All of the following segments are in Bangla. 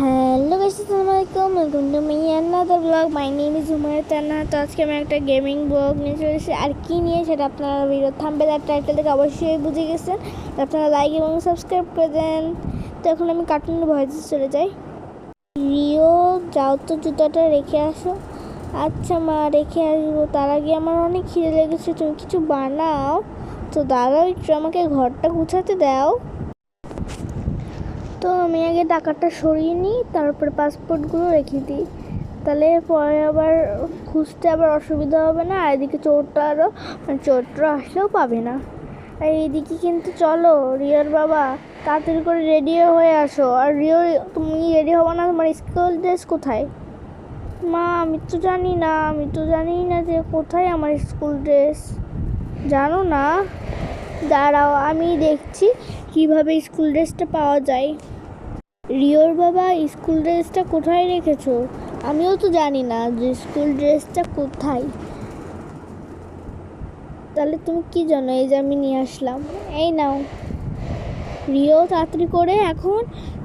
হ্যালো আসসালামু আলাইকুম welcome to my another blog my name is Umar Tanna তো আজকে আমি একটা গেমিং ব্লগ নিয়ে চলে এসেছি। আর কি নিয়ে সেটা আপনারা ভিডিও থাম্বেল আর টাইটেল থেকে অবশ্যই বুঝে গেছেন। আপনারা লাইক এবং সাবস্ক্রাইব করে দেন। তো এখন আমি কার্টুনের ভয়েসে চলে যাই। রিও, যাও তো জুতোটা রেখে আসো। আচ্ছা মা, রেখে আসব। তার আগে আমার অনেক খিদে লেগেছে। তুমি কিছু বানাও। তো দাঁড়াও একটু আমাকে ঘরটা গুছাতে দাও। তো আমি আগে টাকাটা সরিয়ে নিই, তারপরে পাসপোর্টগুলো রেখে দিই। তাহলে পরে আবার খুঁজতে আবার অসুবিধা হবে না, আর এদিকে চোরটা আরও মানে চোরটা আসলেও পাবে না। আর এইদিকে কিন্তু চলো, রিয়ার বাবা, তাড়াতাড়ি করে রেডি হয়ে আসো। আর রিও তুমি রেডি হব না, তোমার স্কুল ড্রেস কোথায়? মা, আমি তো জানি না, আমি তো জানি না যে কোথায় আমার স্কুল ড্রেস জানো না? দাঁড়াও, আমি দেখছি কীভাবে স্কুল ড্রেসটা পাওয়া যায়। রিওর বাবা, স্কুল ড্রেসটা কোথায় রেখেছো? আমিও তো জানি না যে স্কুল ড্রেসটা কোথায়। তাহলে তুমি কি জানো? এই যে আমি নিয়ে আসলাম। এই নাও। রিও তাড়াতাড়ি করে এখন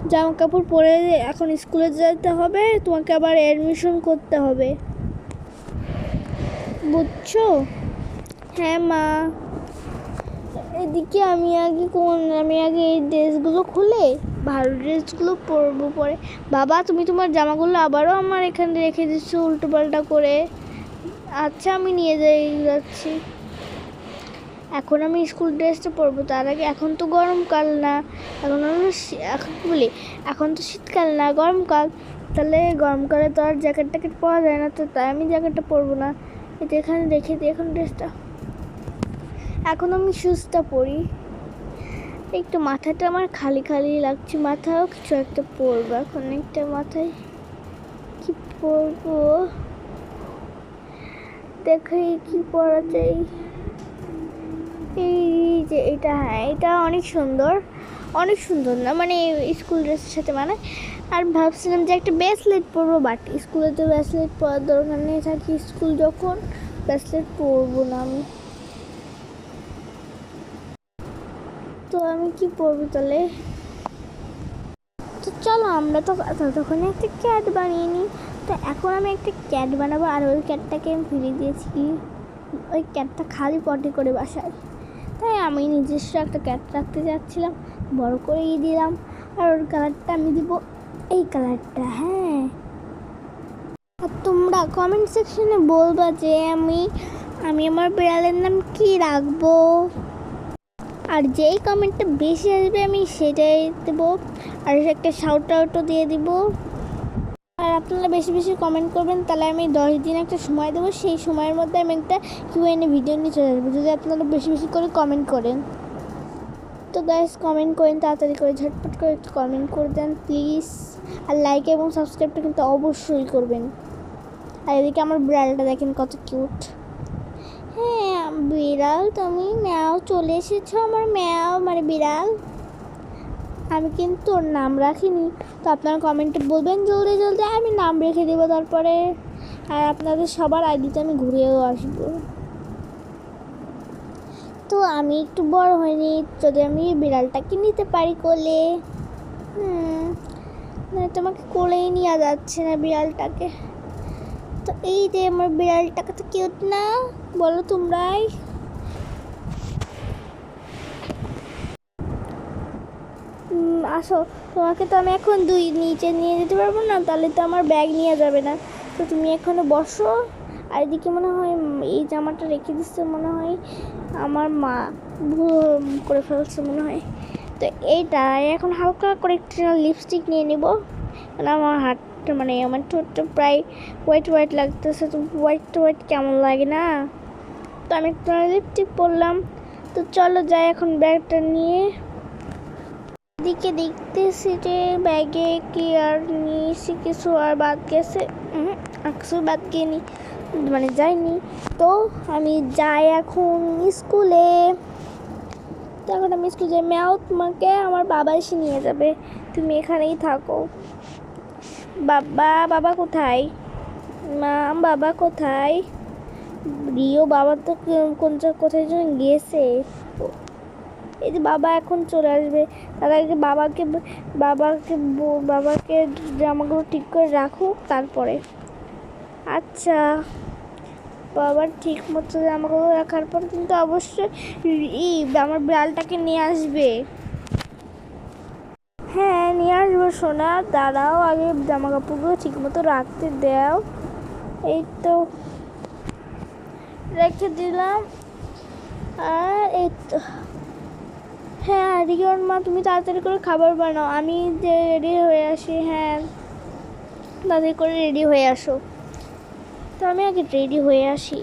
জামা কাপড় পরে এখন স্কুলে যেতে হবে, তোমাকে আবার অ্যাডমিশন করতে হবে। বুঝছ? হ্যাঁ মা। এদিকে আমি আগে কোন আমি আগে এই ড্রেসগুলো খুলে ভালো ড্রেসগুলো পরবো পরে। বাবা, তুমি তোমার জামাগুলো আবারও আমার এখানে রেখে দিচ্ছ উল্টো পাল্টা করে। আচ্ছা আমি নিয়ে যাই, যাচ্ছি। এখন আমি স্কুল ড্রেসটা পরবো। তার আগে এখন তো গরমকাল না। এখন শী- এখন বলি? এখন তো শীতকাল না, গরমকাল। তাহলে গরমকালে তো আর জ্যাকেট ট্যাকেট পাওয়া যায় না তো, তাই আমি জ্যাকেটটা পরবো না। এটা এখানে রেখে দিই এখন ড্রেসটা এখন আমি শুজটা পরি। একটু মাথাটা আমার খালি খালি লাগছে, মাথাও কিছু একটা পরবো। এখন একটা মাথায় কি পরবো? দেখি কি পরা যায়। এই যে এটা হ্যাঁ এটা অনেক সুন্দর। অনেক সুন্দর না মানে স্কুল ড্রেসের সাথে মানে। আর ভাবছিলাম যে একটা ব্রেসলেট পরবো বাট স্কুলে তো ব্রেসলেট পরার দরকার নেই। থাকি স্কুল যখন ব্রেসলেট পরবো না আমি তো আমি কি পরবো তাহলে? তো চলো, আমরা তো ততক্ষণে একটা ক্যাট বানিয়ে নিই। তো এখন আমি একটা ক্যাট বানাবো, আর ওই ক্যাটটাকে আমি ফিরিয়ে দিয়েছি। ওই ক্যাটটা খালি পটি করে বাসায়। তাই আমি নিজস্ব একটা ক্যাট রাখতে যাচ্ছিলাম, বড় করেই দিলাম। আর ওর কালারটা আমি দিব এই কালারটা হ্যাঁ। আর তোমরা কমেন্ট সেকশনে বলবা যে আমি আমি আমার বিড়ালের নাম কি রাখব? আর যেই কমেন্টটা বেশি আসবে, আমি সেটাই দেবো। আর একটা শাউট আউটও দিয়ে দিব। আর আপনারা বেশি বেশি কমেন্ট করবেন, তাহলে আমি দশ দিন একটা সময় দেবো। সেই সময়ের মধ্যে আমি একটা কিউএনএ ভিডিও নিয়ে চলে আসব। যদি আপনারা বেশি বেশি করে কমেন্ট করেন। তো গ্যাস কমেন্ট করেন, তাড়াতাড়ি করে, ঝটপট করে একটু কমেন্ট করে দেন প্লিজ আর লাইক এবং সাবস্ক্রাইবটা কিন্তু অবশ্যই করবেন। আর এদিকে আমার বিড়ালটা দেখেন কত কিউট হ্যাঁ বিড়াল তুমি ম্যাও চলে এসেছ আমার ম্যাও মানে বিড়াল। আমি কিন্তু ওর নাম রাখিনি। তো আপনারা কমেন্টে বলবেন জলদি জলদি, আমি নাম রেখে দেবো তারপরে। আর আপনাদের সবার আইডিতে আমি ঘুরেও আসব। তো আমি একটু বড় হয়নি যদি আমি বিড়ালটাকে নিতে পারি কোলে। হুম না তোমাকে কোলেই নেওয়া যাচ্ছে না বিড়ালটাকে। তো এই যে আমার বিড়ালটাকে তো কিউট না বলো তোমরাই। আসো, তোমাকে তো আমি এখন দুই, নিচে নিয়ে যেতে পারব না, তাহলে তো আমার ব্যাগ নিয়ে যাবে না। তো তুমি এখানে বসো, আর এদিকে মনে হয় এই জামাটা রেখে দিচ্ছে মনে হয়, আমার মা ভুল করে ফেলছে মনে হয়। তো এইটা এখন হালকা করে একটু লিপস্টিক নিয়ে নিব। কারণ আমার হাতটা মানে আমার ঠোঁটটা প্রায় হোয়াইট হোয়াইট লাগতেছে, তো হোয়াইট হোয়াইট কেমন লাগে না? তো আমি একটু লিপস্টিক পরলাম। তো চলো যাই এখন ব্যাগটা নিয়ে। দিকে দেখতেছি যে ব্যাগে কি আর নিয়েছি, কিছু আর বাদ গেছে। কিছু বাদ গিয়েনি মানে যাইনি। তো আমি যাই এখন স্কুলে। তো এখন আমি স্কুলে যাই। ম্যাও তোমাকে আমার বাবা এসে নিয়ে যাবে। তুমি এখানেই থাকো। বাবা বাবা কোথায়? মা, বাবা কোথায়? রিও বাবা তো কোন কোথায় যেন গেছে এই যে বাবা এখন চলে আসবে। তার আগে বাবাকে বাবাকে বাবাকে জামাগুলো ঠিক করে রাখুক তারপরে। আচ্ছা বাবার ঠিক মতো জামাগুলো রাখার পর কিন্তু অবশ্যই আমার বিড়ালটাকে নিয়ে আসবে। হ্যাঁ নিয়ে আসব, সোনা। দাঁড়াও, আগে জামা কাপড়গুলো ঠিক মতো রাখতে দাও। এই তো রেখে দিলাম। আর এই তো। হ্যাঁ রিয়ন মা, তুমি তাড়াতাড়ি করে খাবার বানাও। আমি যে রেডি হয়ে আসি হ্যাঁ তাড়াতাড়ি করে রেডি হয়ে আসো। তো আমি আগে রেডি হয়ে আসি।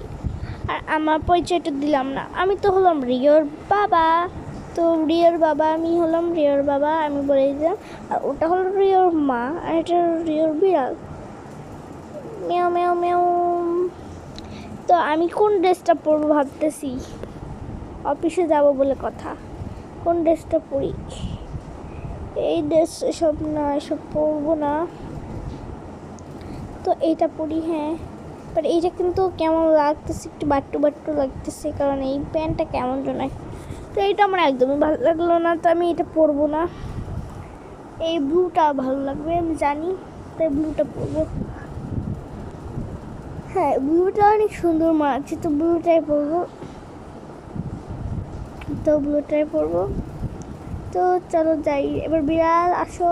আর আমার পরিচয়টা দিলাম না। আমি তো হলাম রিয়র বাবা। তো রিয়র বাবা, আমি হলাম রিয়র বাবা, আমি বলে দিলাম। আর ওটা হলো রিয়র মা, আর এটা রিয়র বিড়াল। মেও মেও মেও তো আমি কোন ড্রেসটা পরবো ভাবতেছি? অফিসে যাব বলে কথা। কোন ড্রেসটা পরি? এই ড্রেস এসব না, এসব পরবো না। তো এইটা পরি হ্যাঁ। বাট এইটা কিন্তু কেমন লাগতেছে, একটু বাট্টু বাট্টু লাগতেছে, কারণ এই প্যান্টটা কেমন যেন তো এইটা আমার একদমই ভালো লাগল না, তো আমি এটা পরবো না। এই ব্লুটা ভালো লাগবে, আমি জানি, তাই ব্লুটা পরবো। হ্যাঁ ব্লুটা অনেক সুন্দর মানাচ্ছে তো ব্লুটাই পরবো। তো ব্লুটাই পরবো। তো চলো যাই, এবার বিড়াল, আসো।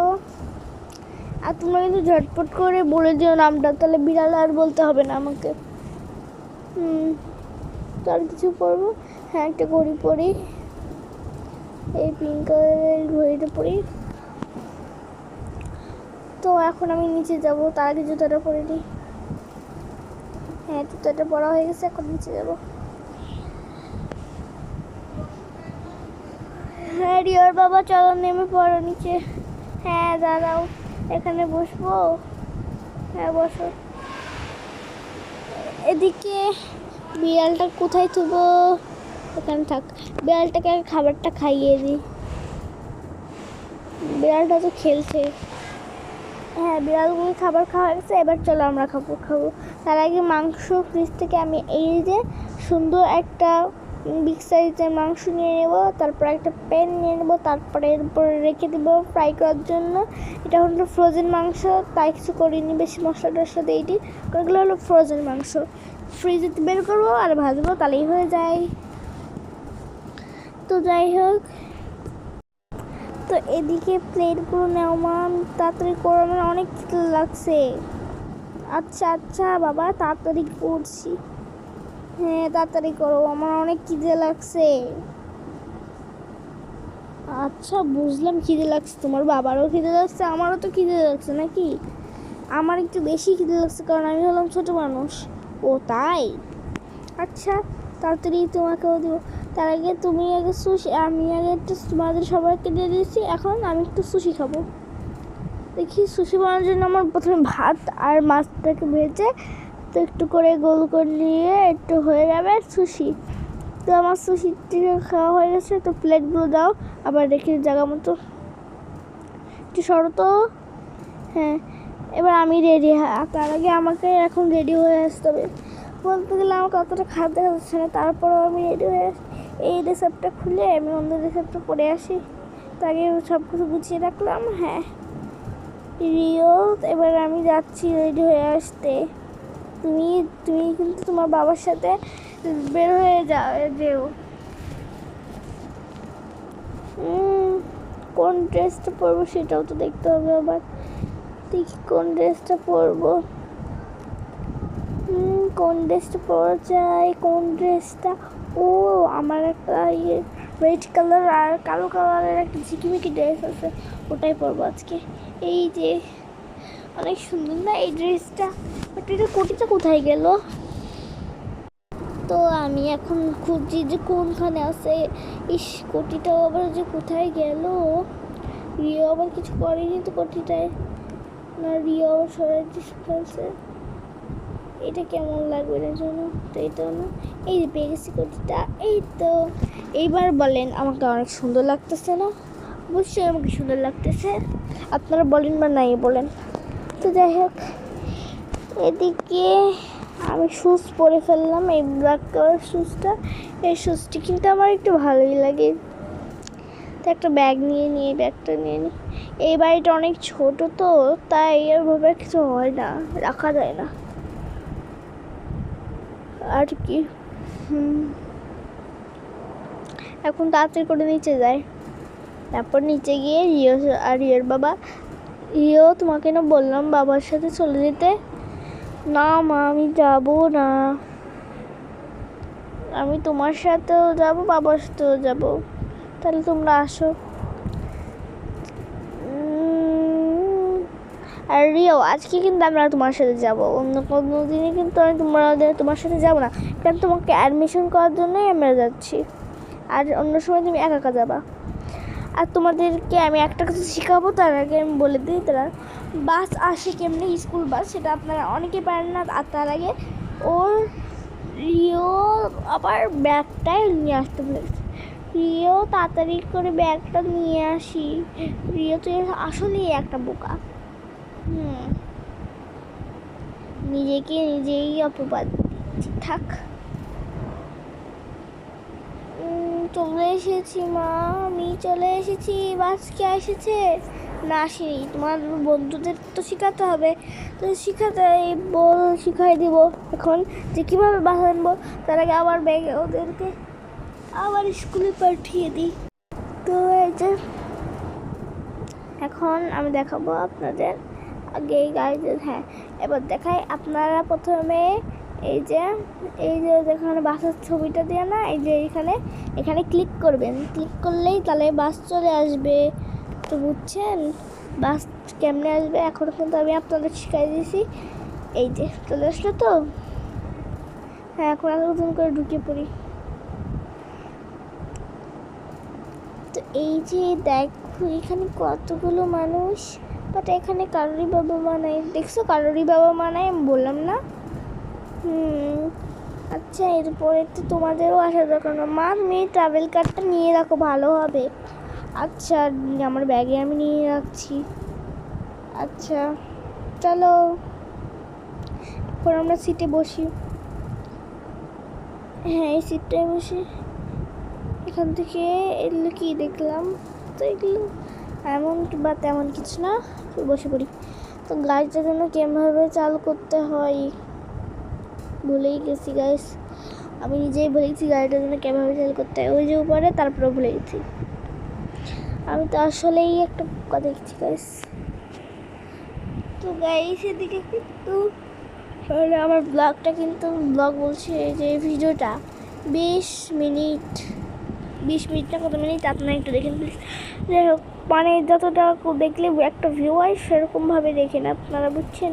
আর তোমরা কিন্তু ঝটপট করে বলে দিও নামটা, তাহলে বিড়াল আর বলতে হবে না আমাকে। হুম তো আর কিছু পরবো। হ্যাঁ একটা ঘড়ি পরি। এই পিঙ্ক কালারের ঘড়িটা পরি। তো এখন আমি নিচে যাব, তার আগে জুতোটা পরে নিই। হ্যাঁ জুতোটা পরা হয়ে গেছে, এখন নিচে যাব। হ্যাঁ রিয়ার বাবা, চলো নেমে পড়ো নিচে। হ্যাঁ দাঁড়াও, এখানে বসবো। হ্যাঁ বসো। এদিকে বিড়ালটা কোথায় থুবো? এখানে থাক, বিড়ালটাকে খাবারটা খাইয়ে দিই। বিড়ালটা তো খেলছে। হ্যাঁ বিড়ালগুলো খাবার খাওয়া গেছে, এবার চলো আমরা খাব খাব। তার আগে মাংস ফ্রিজ থেকে আমি এই যে সুন্দর একটা বিগ সাইজের মাংস নিয়ে নেব, তারপর একটা প্যান নিয়ে নেব, তারপরে এর উপরে রেখে দেবো ফ্রাই করার জন্য। এটা হলো ফ্রোজেন মাংস, তাই কিছু করিনি, বেশি মশলা টশলা দিইনি এগুলো হলো ফ্রোজেন মাংস। ফ্রিজে বের করব আর ভাজবো, তাহলেই হয়ে যায়। তো যাই হোক তো এদিকে প্লেটগুলো নেওয়া মান তাড়াতাড়ি করো, আমার অনেক লাগছে। আচ্ছা আচ্ছা বাবা, তাড়াতাড়ি করছি। হ্যাঁ তাড়াতাড়ি করো, আমার অনেক খিদে লাগছে। আচ্ছা বুঝলাম খিদে লাগছে। তোমার বাবারও খিদে লাগছে, আমারও তো খিদে লাগছে, নাকি? আমার একটু বেশি খিদে লাগছে, কারণ আমি হলাম ছোট মানুষ। ও, তাই? আচ্ছা তাড়াতাড়ি তোমাকেও দিব। তার আগে তুমি আগে সুশি, আমি আগে একটু তোমাদের সবাইকে দিয়ে দিয়েছি, এখন আমি একটু সুশি খাব। দেখি সুশি বানানোর জন্য আমার প্রথমে ভাত আর মাছটাকে ভেজে তো একটু করে গোল করে নিয়ে একটু হয়ে যাবে সুশি। তো আমার সুশিটি খাওয়া হয়ে গেছে, তো প্লেটগুলো দাও, আবার রেখে জায়গা মতো। একটু সরো তো। হ্যাঁ এবার আমি রেডি তার আগে আমাকে এখন রেডি হয়ে আসতে হবে। বলতে গেলে আমাকে অতটা খারাপ দেখা যাচ্ছে না, তারপরেও আমি রেডি হয়ে আসি এই রিসেপ্টটা খুলে আমি অন্য রিসেপ্টটা পরে আসি। তাকে সব কিছু গুছিয়ে রাখলাম হ্যাঁ। রিও এবার আমি যাচ্ছি রেডি হয়ে আসতে। তুমি তুমি কিন্তু তোমার বাবার সাথে বের হয়ে যাও যেও কোন ড্রেসটা পরবো সেটাও তো দেখতে হবে আবার। দেখি কোন ড্রেসটা পরবো। কোন ড্রেসটা পরা যায়, কোন ড্রেসটা, ও আমার একটা ইয়ে রেড কালার আর কালো কালারের একটা ঝিকিমিকি ড্রেস আছে, ওটাই পরবো আজকে। এই যে, অনেক সুন্দর না এই ড্রেসটা বাট এটা কোটিটা কোথায় গেল? তো আমি এখন খুঁজছি যে কোনখানে আছে। ইস কোটিটাও আবার যে কোথায় গেল? রিও আবার কিছু করেনি তো কোটিটায় না, রিও আবার সরাই ফেলছে এটা কেমন লাগবে না জন্য তো এটাও না এই যে পেয়ে গেছি কোটিটা, এই তো। এইবার বলেন আমাকে অনেক সুন্দর লাগতেছে না? অবশ্যই আমাকে সুন্দর লাগতেছে। আপনারা বলেন বা নাই বলেন। তো যাই হোক, এদিকে আমি শুজ পরে ফেললাম, এই ব্ল্যাক কালার শুজটা এই শুজটি কিন্তু আমার একটু ভালোই লাগে। তো একটা ব্যাগ নিয়ে নিয়ে ব্যাগটা নিয়ে নিই। এই বাড়িটা অনেক ছোট তো, তাই এরভাবে কিছু হয় না, রাখা যায় না। আর কি এখন তাড়াতাড়ি করে নিচে যায় তারপর নিচে গিয়ে রিও আর রিওর বাবা, রিও তোমাকে না বললাম বাবার সাথে চলে যেতে। না মা, আমি যাব না। আমি তোমার সাথেও যাব, বাবার সাথেও যাব। তাহলে তোমরা আসো। আর রিও, আজকে কিন্তু আমরা তোমার সাথে যাব। অন্য কোনো দিনে কিন্তু আমি তোমাদের তোমার সাথে যাব না। কারণ তোমাকে অ্যাডমিশন করার জন্যই আমরা যাচ্ছি। আর অন্য সময় তুমি একা একা যাবা। আর তোমাদেরকে আমি একটা কিছু শেখাবো, তার আগে আমি বলে দিই তারা। বাস আসে কেমনি? স্কুল বাস, সেটা আপনারা অনেকে পারেন না, আর তার আগে ওর রিও আবার ব্যাগটাই নিয়ে আসতে বলেছে। রিও তাড়াতাড়ি করে ব্যাগটা নিয়ে আসি। রিও তো আসলেই একটা বোকা। নিজেকে নিজেই অপবাদ থাক। চলে এসেছি মা, আমি চলে এসেছি বাস কে এসেছে। না আসেনি তোমার বন্ধুদের তো শেখাতে হবে। তো শিখাতে বল শিখাই দিব এখন যে কীভাবে বাস আনব তার আগে আবার ব্যাগে ওদেরকে আবার স্কুলে পাঠিয়ে দিই। তো এই যে, এখন আমি দেখাবো আপনাদের। আগে এই গাড়িতে হ্যাঁ। এবার দেখাই আপনারা প্রথমে এই যে এই যে যেখানে বাসের ছবিটা দেওয়া না, এই যে এখানে এখানে ক্লিক করবেন। ক্লিক করলেই তাহলে বাস চলে আসবে। তো বুঝছেন? বাস কেমনে আসবে? এখন কিন্তু আমি আপনাদের শিখাই দিয়েছি। এই যে চলে আসলো তো। হ্যাঁ এখন আগে নতুন করে ঢুকে পড়ি। তো এই যে দেখো, এখানে কতগুলো মানুষ। বাট এখানে কারোরই বাবা মা নাই। দেখছ, কারোরই বাবা মা নাই, আমি বললাম না। হুম আচ্ছা এরপরে তো তোমাদেরও আসা দরকার না। মা, তুমি ট্রাভেল কার্ডটা নিয়ে রাখো, ভালো হবে। আচ্ছা আমার ব্যাগে আমি নিয়ে রাখছি। আচ্ছা চলো। এখন আমরা সিটে বসি। হ্যাঁ এই সিটটায় বসি। এখান থেকে এগুলো কি দেখলাম? তো এগুলো এমন বা তেমন কিছু না। বসে পড়ি। তো গাড়িটা যেন কেমনভাবে চালু করতে হয় ভুলেই গেছি গাইস আমি নিজেই ভুলে গেছি গাড়িটা যেন কেমনভাবে চালু করতে হয়। ওই যে উপরে তারপরে ভুলে গেছি। আমি তো আসলেই একটা পোকা দেখছি গাইস তো গাইস এদিকে কিন্তু তাহলে আমার ব্লগটা কিন্তু ব্লগ বলছে যে ভিডিওটা। বিশ মিনিট বিশ মিনিট না কত মিনিট? আপনারা একটু দেখেন প্লিজ যাই হোক। মানে যতটা দেখলে একটা ভিউ হয়, সেরকমভাবে দেখেন আপনারা, বুঝছেন?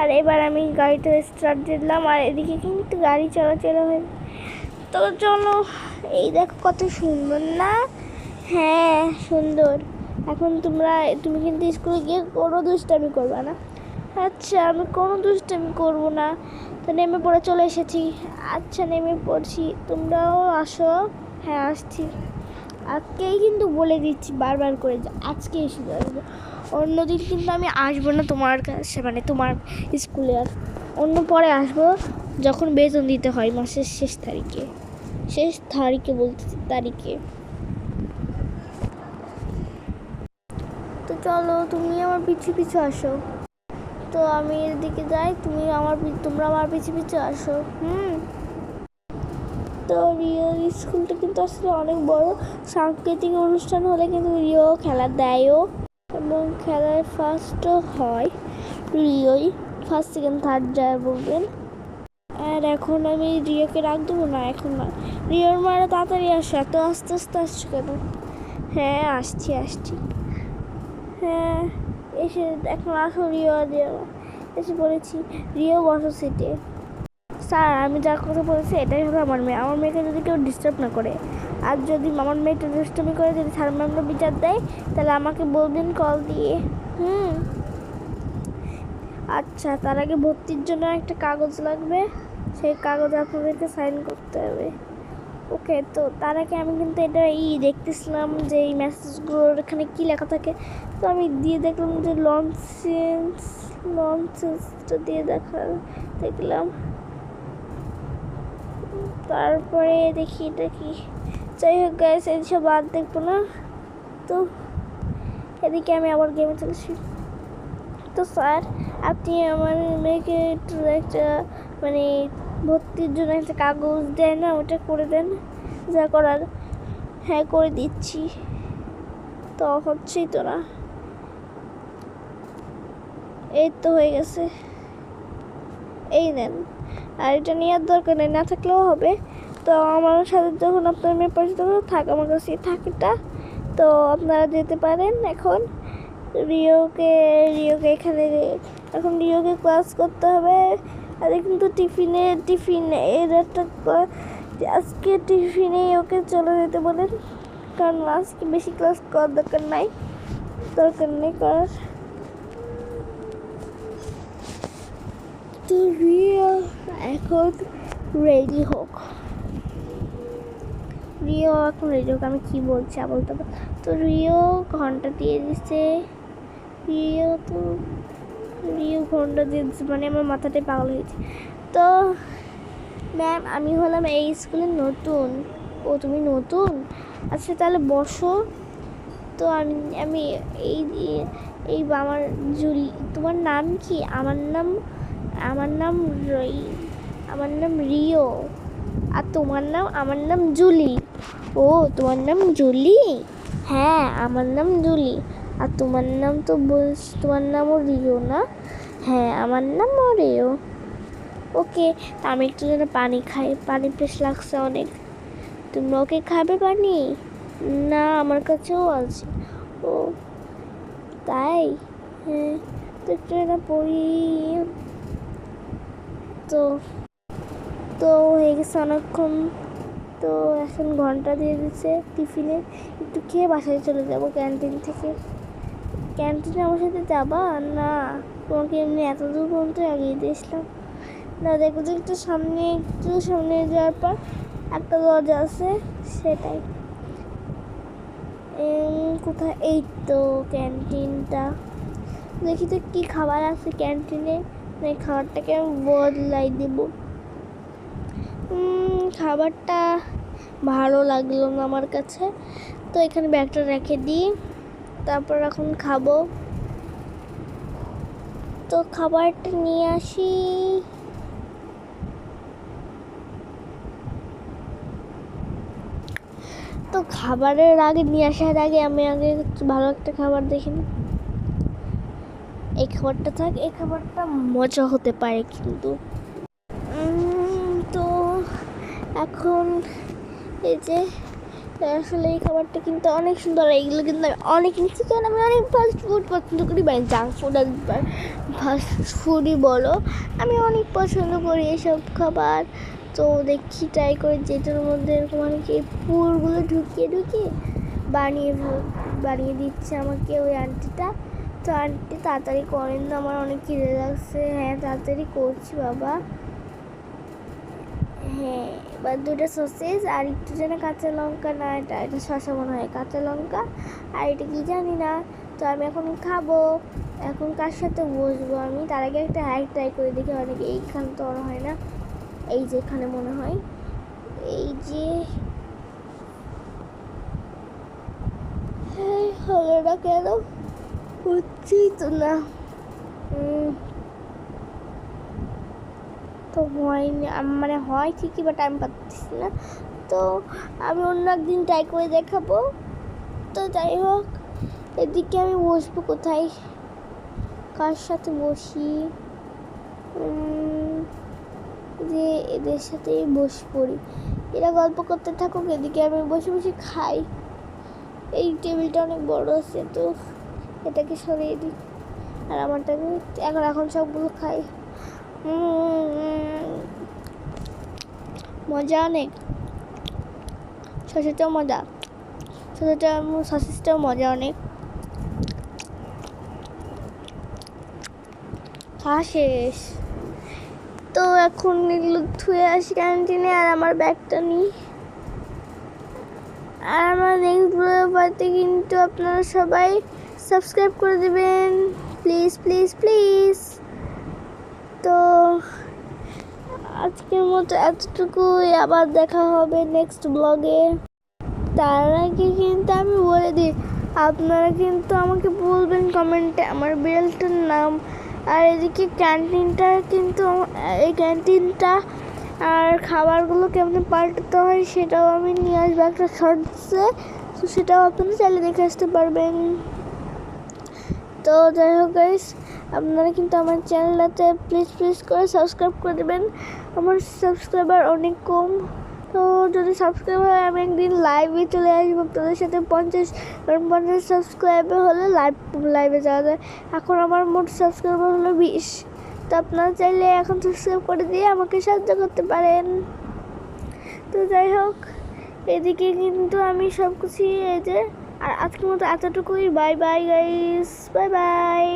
আর এবার আমি গাড়িটা স্টার্ট দিলাম, আর এদিকে কিন্তু গাড়ি চলাচল হয় তো চলো, এই দেখো কত সুন্দর না? হ্যাঁ সুন্দর। এখন তোমরা, তুমি কিন্তু স্কুলে গিয়ে কোনো দুষ্টামি করবে না। আচ্ছা আমি কোনো দুষ্টামি করব না। তো নেমে পড়ে চলে এসেছি। আচ্ছা নেমে পড়ছি। তোমরাও আসো। হ্যাঁ আসছি। আজকেই কিন্তু বলে দিচ্ছি, বারবার করে যে আজকে এসে অন্যদিন কিন্তু আমি আসব না তোমার কাছে মানে তোমার স্কুলে আর অন্য পরে আসব যখন বেতন দিতে হয় মাসের শেষ তারিখে। শেষ তারিখে বলতে, তারিখে। তো চলো, তুমি আমার পিছু পিছু আসো। তো আমি এদিকে যাই, তুমি আমার তোমরা আমার পিছু পিছু আসো। হুম। তো রিও স্কুলটা কিন্তু আসলে অনেক বড়। সাংস্কৃতিক অনুষ্ঠান হলে কিন্তু রিও খেলা দেয়ও। এবং খেলায় ফার্স্টও হয় রিওই ফার্স্ট সেকেন্ড থার্ড যায় বলবেন। আর এখন আমি রিওকে রাখ দেবো না, এখন না রিওর মারা তাড়াতাড়ি আসো, এত আস্তে আস্তে আসছো কেন? হ্যাঁ আসছি আসছি। হ্যাঁ এসে এখন আসো রিও রিও। এসে পড়েছি রিও বসো সিটে স্যার, আমি যার কথা বলেছি, এটাই হবে আমার মেয়ে। আমার মেয়েকে যদি কেউ ডিস্টার্ব না করে। আর যদি আমার মেয়েটা দুষ্টমি করে যদি স্যার ম্যামরা বিচার দেয়, তাহলে আমাকে বলবেন কল দিয়ে। হুম। আচ্ছা তার আগে ভর্তির জন্য একটা কাগজ লাগবে। সেই কাগজ আপনাদেরকে সাইন করতে হবে। ওকে তো তার আগে আমি কিন্তু এটা ই দেখতেছিলাম যে এই মেসেজগুলোর এখানে কী লেখা থাকে। তো আমি দিয়ে দেখলাম যে লঞ্চেন্স লঞ্চেসটা দিয়ে দেখা দেখলাম তারপরে দেখি এটা কি যাই হোক গাইস এইসব আর দেখব না। তো এদিকে আমি আবার গেমে চলেছি। তো স্যার, আপনি আমার মেয়েকে একটু একটা মানে ভর্তির জন্য একটা কাগজ দেন না, ওটা করে দেন। যা করার হ্যাঁ করে দিচ্ছি। তো হচ্ছেই তো না। এই তো হয়ে গেছে। এই নেন। আর এটা নেওয়ার দরকার নেই, না থাকলেও হবে। তো আমার সাথে যখন আপনার মেয়ে পরিচিত থাক আমার কাছে থাক এটা। তো আপনারা যেতে পারেন এখন। রিওকে রিওকে এখানে এখন রিওকে ক্লাস করতে হবে। আর কিন্তু টিফিনে, টিফিন, এর একটা আজকে টিফিনে ওকে চলে যেতে বলেন। কারণ আজকে বেশি ক্লাস করার দরকার নাই। দরকার নেই করার। তো রিও এখন রেডি হোক। রিও এখন রেডি হোক, আমি কি বলছি বলতে তো রিও ঘণ্টা দিয়ে দিচ্ছে। রিও তো রিও ঘণ্টা দিয়ে দিচ্ছে মানে আমার মাথাটাই পাগল হয়েছে তো ম্যাম আমি হলাম এই স্কুলে নতুন। ও, তুমি নতুন? আচ্ছা তাহলে বসো। তো আমি এই এই আমার জুলি, তোমার নাম কি? আমার নাম আমার নাম রই, আমার নাম রিও, আর তোমার নাম, আমার নাম জুলি। ও, তোমার নাম জুলি? হ্যাঁ আমার নাম জুলি। আর তোমার নাম তো বলছ, তোমার নামও রিও না? হ্যাঁ আমার নামও রিও। ওকে আমি একটু যেন পানি খাই, পানি পেশ লাগছে অনেক। তুমি ওকে খাবে পানি? না, আমার কাছেও আছে। ও, তাই? হ্যাঁ তো একটু পড়ি। তো তো হয়ে গেছে অনেকক্ষণ। তো এখন ঘণ্টা দিয়ে দিচ্ছে টিফিনে। একটু খেয়ে বাসায় চলে যাব ক্যান্টিন থেকে। ক্যান্টিনে আমার সাথে যাবা? না, তোমাকে এমনি এত দূর পর্যন্ত এগিয়ে দিয়েছিলাম না, দেখো যে একটু সামনে একটু সামনে যাওয়ার পর একটা দরজা আছে, সেটাই। কোথায়? এই তো, ক্যান্টিনটা। দেখি তো কী খাবার আছে ক্যান্টিনে। এই খাবারটাকে আমি বদলাই দেব। খাবারটা ভালো লাগল না আমার কাছে। তো এখানে ব্যাগটা রেখে দিই। তারপর এখন খাব। তো খাবারটা নিয়ে আসি। তো খাবারের আগে, নিয়ে আসার আগে আমি আগে ভালো একটা খাবার দেখে নিই। এই খাবারটা থাক, এই খাবারটা মজা হতে পারে কিন্তু। তো এখন এই যে, আসলে এই খাবারটা কিন্তু অনেক সুন্দর, এইগুলো কিন্তু আমি অনেক নিচ্ছি কারণ আমি অনেক ফাস্ট ফুড পছন্দ করি মানে জাঙ্ক ফুড আর ফাস্ট ফুডই বলো। আমি অনেক পছন্দ করি এসব খাবার, তো দেখি ট্রাই করে, যেটার মধ্যে এরকম অনেক এই পুরগুলো ঢুকিয়ে ঢুকিয়ে বানিয়ে বানিয়ে দিচ্ছে আমাকে ওই আন্টিটা তো আন্টি তাড়াতাড়ি করেন না আমার অনেক খিদে লাগছে। হ্যাঁ তাড়াতাড়ি করছি বাবা। হ্যাঁ এবার দুটো সসেজ আর একটু যেন কাঁচা লঙ্কা না, এটা এটা শশা মনে হয়, কাঁচা লঙ্কা। আর এটা কি জানি না, তো আমি এখন খাব। এখন কার সাথে বসবো আমি? তার আগে একটা হ্যাক ট্রাই করে দেখি, অনেকে এইখানে তো হয় না। এই যে এখানে মনে হয়। এই যে হ্যাঁ হলো না কেন? হচ্ছেই তো না তো হয়নি মানে হয় ঠিকই বাট আমি পাচ্ছি না তো আমি অন্য একদিন ট্রাই করে দেখাবো তো যাই হোক এদিকে আমি বসবো কোথায় কার সাথে বসি যে এদের সাথেই বসে পড়ি এরা গল্প করতে থাকুক এদিকে আমি বসে বসে খাই এই টেবিলটা অনেক বড় আছে তো এটাকে সরিয়ে দিই। আর আমারটাকে এখন এখন সবগুলো খাই। মজা অনেক। সসেটাও মজা। সসেটা সসেসটাও মজা অনেক। খাওয়া শেষ। তো এখন এগুলো ধুয়ে আসি ক্যান্টিনে আর আমার ব্যাগটা নিই। আর আমার নেক্সট ভিডিও পাতে কিন্তু আপনারা সবাই সাবস্ক্রাইব করে দেবেন। Please please please. তো, আজকের মতো এতটুকুই। আবার দেখা হবে নেক্সট ব্লগে তার আগে কিন্তু আমি বলে দিই, আপনারা কিন্তু আমাকে বলবেন কমেন্টে আমার বিড়ালটার নাম। আর এদিকে ক্যান্টিনটা কিন্তু, এই ক্যান্টিনটা আর খাবারগুলো কেমন পাল্টাতে হয় সেটাও আমি নিয়ে আসব একটা শর্টসে তো সেটাও আপনারা চাইলে দেখে আসতে পারবেন। তো যাই হোক গাইস আপনারা কিন্তু আমার চ্যানেলটাতে প্লিজ প্লিজ করে সাবস্ক্রাইব করে দেবেন। আমার সাবস্ক্রাইবার অনেক কম। তো যদি সাবস্ক্রাইব হয়, আমি একদিন লাইভে চলে আসব আপনাদের সাথে। পঞ্চাশ কারণ পঞ্চাশ সাবস্ক্রাইবার হলে লাইভ লাইভে যাওয়া যায়। এখন আমার মোট সাবস্ক্রাইবার হলো বিশ। তো আপনারা চাইলে এখন সাবস্ক্রাইব করে দিয়ে আমাকে সাহায্য করতে পারেন। তো যাই হোক, এদিকে কিন্তু আমি সব কিছু এই যে আর আজকের মতো এতটুকুই। Bye bye guys bye bye